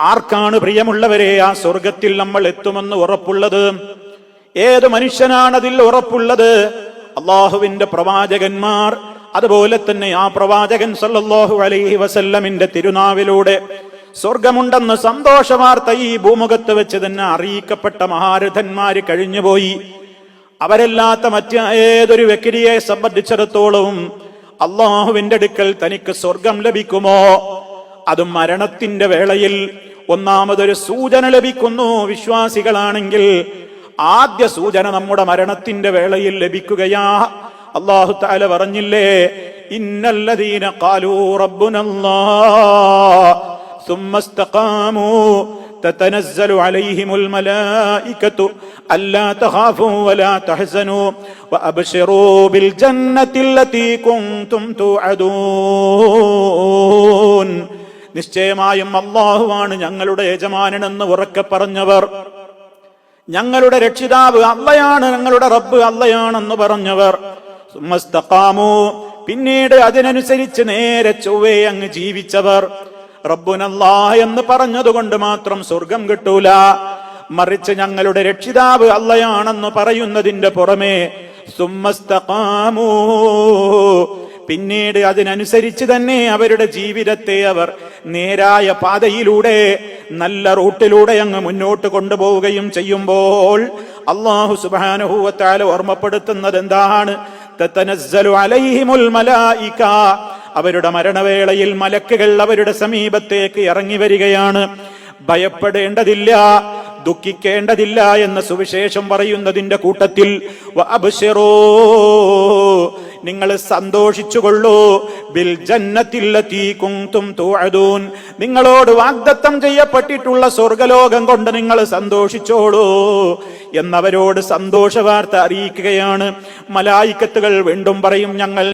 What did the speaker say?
ആർക്കാണ് പ്രിയമുള്ളവരെ ആ സ്വർഗത്തിൽ നമ്മൾ എത്തുമെന്ന് ഉറപ്പുള്ളത്? ഏത് മനുഷ്യനാണതിൽ ഉറപ്പുള്ളത്? അള്ളാഹുവിന്റെ പ്രവാചകന്മാർ അതുപോലെ തന്നെ ആ പ്രവാചകൻ സല്ലല്ലാഹു അലൈഹി വസല്ലമിന്റെ തിരുനാവിലൂടെ സ്വർഗമുണ്ടെന്ന് സന്തോഷ വാർത്ത ഈ ഭൂമുഖത്ത് വെച്ച് തന്നെ അറിയിക്കപ്പെട്ട മഹാരഥന്മാര് കഴിഞ്ഞുപോയി. അവരല്ലാത്ത മറ്റ് ഏതൊരു വ്യക്തിയെ സംബന്ധിച്ചിടത്തോളവും അള്ളാഹുവിന്റെ അടുക്കൽ തനിക്ക് സ്വർഗം ലഭിക്കുമോ? അതും മരണത്തിന്റെ വേളയിൽ ഒന്നാമതൊരു സൂചന ലഭിക്കുന്നു വിശ്വാസികളാണെങ്കിൽ ആദ്യ സൂചന നമ്മുടെ മരണത്തിന്റെ വേളയിൽ ലഭിക്കുകയാ അള്ളാഹു താല പറഞ്ഞില്ലേ ഇന്നല്ലദീന കാലൂ റബ്ബുനല്ലാ ثم استقاموا تتنزل عليهم الملائكة ألا تخافوا ولا تحزنوا وأبشروا بالجنة التي كنتم توعدون നിശ്ചയമായും അള്ളാഹുവാണ് ഞങ്ങളുടെ യജമാനനെന്ന് ഉറക്കെ പറഞ്ഞവർ. ഞങ്ങളുടെ രക്ഷിതാവ് അള്ളയാണ് ഞങ്ങളുടെ റബ്ബ് അള്ളയാണെന്ന് പറഞ്ഞവർ. പിന്നീട് അതിനനുസരിച്ച് നേരെ ചൊവ്വേ അങ്ങ് ജീവിച്ചവർ. റബ്ബുനല്ലാ എന്ന് പറഞ്ഞതുകൊണ്ട് മാത്രം സ്വർഗം കിട്ടൂല. മറിച്ച് ഞങ്ങളുടെ രക്ഷിതാവ് അള്ളയാണെന്ന് പറയുന്നതിന്റെ പുറമേ സുമ്മസ്തഖാമൂ പിന്നീട് അതിനനുസരിച്ച് തന്നെ അവരുടെ ജീവിതത്തെ അവർ നേരായ പാതയിലൂടെ നല്ല റൂട്ടിലൂടെ അങ്ങ് മുന്നോട്ട് കൊണ്ടുപോവുകയും ചെയ്യുമ്പോൾ അള്ളാഹു സുബാനുഭൂവത്താൽ ഓർമ്മപ്പെടുത്തുന്നത് എന്താണ് അവരുടെ മരണവേളയിൽ മലക്കുകൾ അവരുടെ സമീപത്തേക്ക് ഇറങ്ങി വരികയാണ്. ഭയപ്പെടേണ്ടതില്ല ദുഃഖിക്കേണ്ടതില്ല എന്ന സുവിശേഷം പറയുന്നതിന്റെ കൂട്ടത്തിൽ നിങ്ങൾ സന്തോഷിച്ചുകൊള്ളൂ. ബിൽ ജന്നത്തിൽ കുന്തും തൂഅദൂൻ. നിങ്ങളോട് വാഗ്ദത്തം ചെയ്യപ്പെട്ടിട്ടുള്ള സ്വർഗലോകം കൊണ്ട് നിങ്ങൾ സന്തോഷിച്ചോളൂ എന്നവരോട് സന്തോഷവാർത്ത അറിയിക്കുകയാണ്. മലായിക്കത്തുകൾ വീണ്ടും പറയും ഞങ്ങൾ